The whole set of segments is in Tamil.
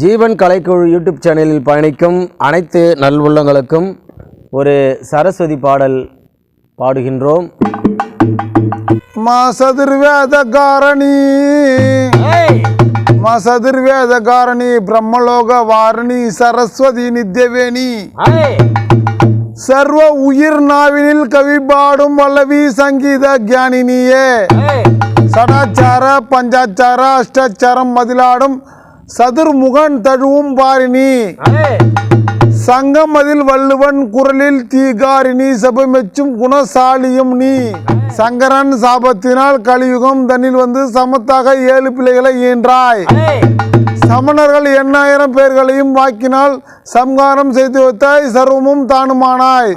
ஜீவன் கலைக்குழு யூடியூப் சேனலில் பயணிக்கும் அனைத்து நல்வுள்ளங்களுக்கும் ஒரு சரஸ்வதி பாடல் பாடுகின்றோம். மாசதிர்வேதகாரணி. மாசதிர்வேதகாரணி பிரம்மலோக வாரணி சரஸ்வதி நித்யவேணி. சர்வ உயிர் நாவினில் கவி பாடும் வல்லவி சங்கீத கியானினியே சடாச்சார பஞ்சாச்சார அஷ்டாச்சாரம் மதிலாடும் சதுர்முகன் தழுவும் பாரினி சங்கம் அதில் வள்ளுவன் குரலில் தீகாரிணி சபமெச்சும் குணசாலியும் நீ. சங்கரன் சாபத்தினால் கலியுகம் தன்னில் வந்து சமத்தாக ஏழு பிள்ளைகளை ஈன்றாய். சமணர்கள் எண்ணாயிரம் பேர்களையும் வாக்கினால் சம்காரம் செய்து வைத்தாய் சர்வமும் தானுமானாய்.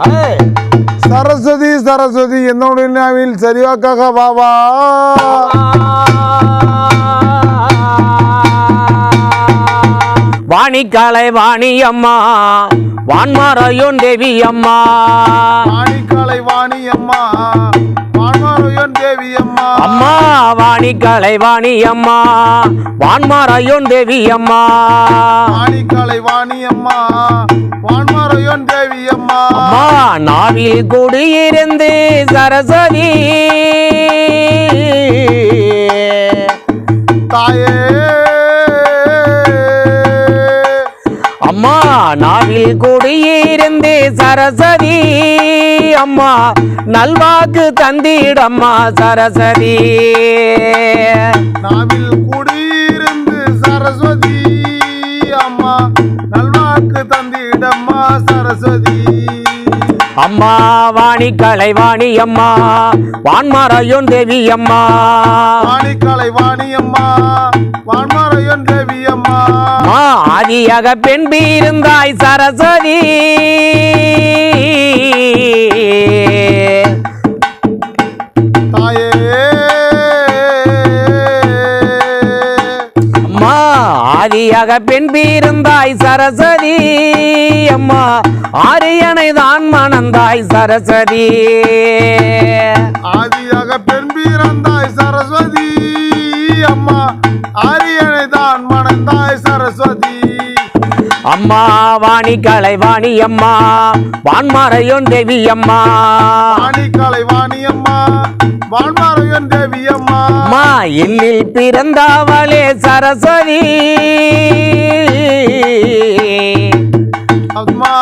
சரஸ்வதி சரஸ்வதி என்னுடைய சரிவாக்காக வாவா வாணி காலை வாணி அம்மா வான்மாராயோன் தேவி அம்மா வாணிக்காலை வாணி அம்மா வான்மாரோயன் தேவி அம்மா அம்மா வாணி காலை வாணி அம்மா வான்மாராயோன் தேவி அம்மா வாணிக்காலை வாணி அம்மா வான்மாரோயன் தேவி அம்மா அம்மா நாவில் குடியிருந்து சரஸ்வதி. தாயே அம்மா நாவில் குடியிருந்து சரஸ்வதி. அம்மா நல்வாக்கு தந்திடம்மா சரஸ்வதி. நாவில் குடியிருந்து சரஸ்வதி. அம்மா நல்வாக்கு தந்திடம்மா சரஸ்வதி. அம்மா வாணி கலை வாணி அம்மா வான்மாராயோன் தேவி அம்மா. வாணிக்காலை வாணி தேவி அம்மா அம்மா ஆதியாக பெண் பீருந்தாய் சரஸ்வதி. தாயே. அம்மா ஆதியாக பெண் பீருந்தாய் சரஸ்வதி. அம்மா ஆரியனை தான் மணந்தாய் சரஸ்வதி. ஆதியாக பெண் பிறந்தாய் சரஸ்வதி. அம்மா ஆரியனை தான் மணந்தாய் சரஸ்வதி. அம்மா வாணி கலை வாணி அம்மா வான்மாரையோன் தேவி அம்மா. வாணிக்காலை வாணி அம்மா வான்மாரோயன் தேவி அம்மா. அம்மா பிறந்தவளே சரஸ்வதி. அம்மா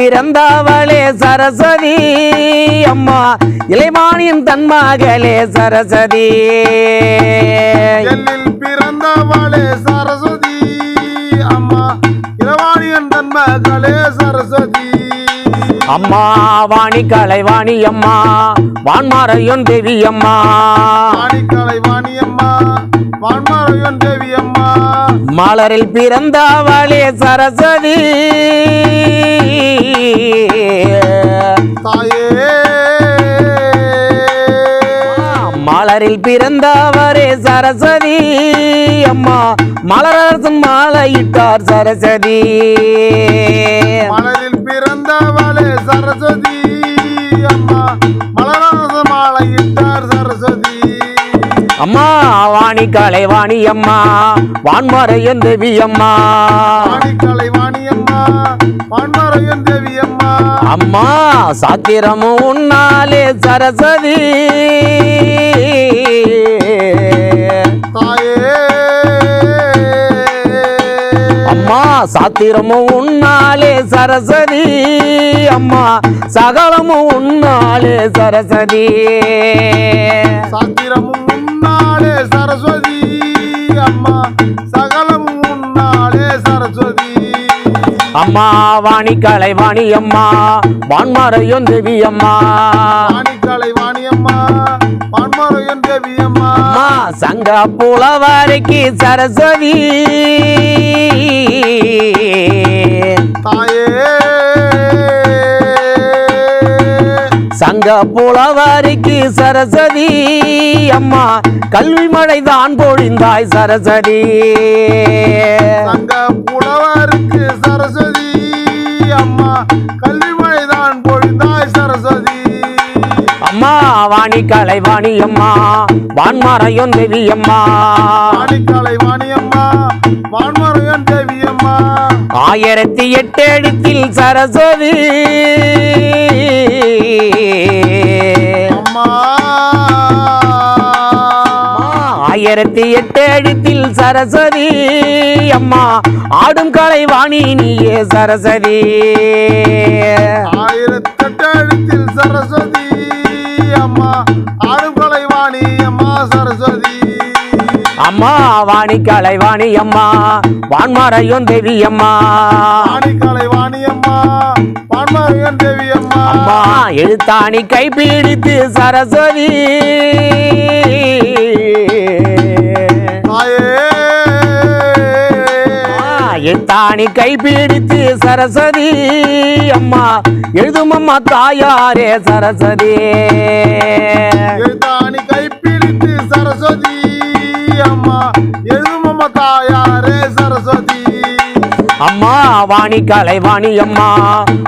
பிறந்தவளே சரஸ்வதி. அம்மா இளைமானியின் தன் மகளே சரஸ்வதி பிறந்தவளே சரஸ்வதி. அம்மா இளவாணியன் தன் மகளே சரஸ்வதி. அம்மா வாணி கலை வாணி அம்மா வான்மாரையோன் தேவி அம்மா. வாணி அம்மா வான்மாரோயன் தேவி அம்மா. மலரில் பிறந்தவளே சரஸ்வதி. தாயே. மலரில் பிறந்தவரே சரஸ்வதி. அம்மா மலரரசன் மாலையிட்டார் சரஸ்வதி. மலரில் பிறந்தவளே சரஸ்வதி. அம்மா வாணி கலை வாணி அம்மா வான்மறையன் தேவி அம்மா. வாணிக்காலை வாணி அம்மா வான்மாரோயன் தேவி அம்மா. அம்மா சாத்திரமும் உன்னாலே சரஸ்வதி. அம்மா சாத்திரமும் உன்னாலே சரஸ்வதி. அம்மா சகலமும் உன்னாலே சரஸ்வதி. சாத்திரமும் அம்மா வாணி கலை வாணி அம்மா வான்மறையும் தேவி அம்மா வாணிக்காலை வாணி அம்மா தேவி அம்மா அம்மா சங்க புலவரைக்கு சரஸ்வதி. தாயே சங்க புலவரைக்கு சரஸ்வதி? அம்மா கல்வி மழை தான் பொழிந்தாய் சரஸ்வதி. சங்க புலவருக்கு சரஸ்வதி. அம்மா கல்விமழைதான் பொழிந்தாய் சரஸ்வதி. அம்மா வாணி கலைவாணி அம்மா வான்மறையும் தேவி அம்மா. வாணிக்காலை வாணியம்மா வான்மறையன் தேவியம்மா ஆயிரத்தி எட்டு எழுத்தில் சரஸ்வதி. அம்மா. ஆயிரத்தி எட்டு எழுத்தில் சரஸ்வதி. அம்மா ஆடும் கலைவாணி நீயே சரஸ்வதி. ஆயிரத்தெட்டு எழுத்தில் சரஸ்வதி அம்மா. ஆடுகொலை வாணி அம்மா சரஸ்வதி. அம்மா வாணி கலைவாணி அம்மா வான்மறையும் தேவி அம்மா வாணிக்காலை வாணியம்மா வான்மறையன் தேவியம்மா. அம்மா எழுத்தாணி கைப்பிடித்து சரஸ்வதி. தாயே. எழுத்தாணி கைப்பிடித்து சரஸ்வதி. அம்மா எழுதும் அம்மா தாயாரே சரஸ்வதி. எழுதுமம்மா தாயாரே சரஸ்வதி. அம்மா வாணி கலைவாணி அம்மா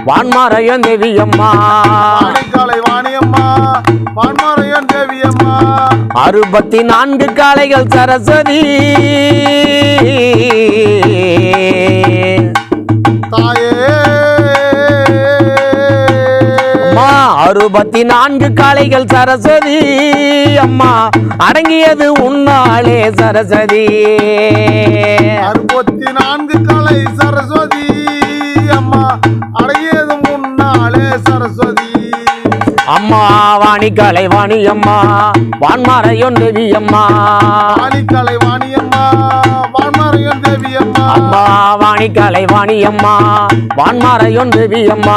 வான்மறையும் தேவி அம்மா. வாணிக்காலை வாணியம்மா வான்மறையன் தேவியம்மா அறுபத்தி நான்கு காளைகள் சரஸ்வதி. தாயே அறுபத்தி நான்கு காளைகள் சரஸ்வதி அம்மா அடங்கியது உன்னாலே சரஸ்வதி. அறுபத்தி நான்கு காளை சரஸ்வதி அம்மா அடங்கிய அம்மா வாணி கலைவாணி அம்மா வான்மறையும் தேவி அம்மா வான்மறையன் தேவியம்மா. அம்மா வாணி கலைவாணி அம்மா வான்மறையும் தேவி அம்மா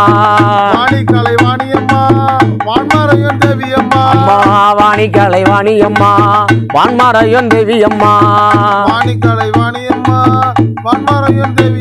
அம்மா வாணி கலைவாணி அம்மா வான்மறையும் தேவி அம்மா வாணிக்கலை வாணியம்மா வான்மறையன் தேவி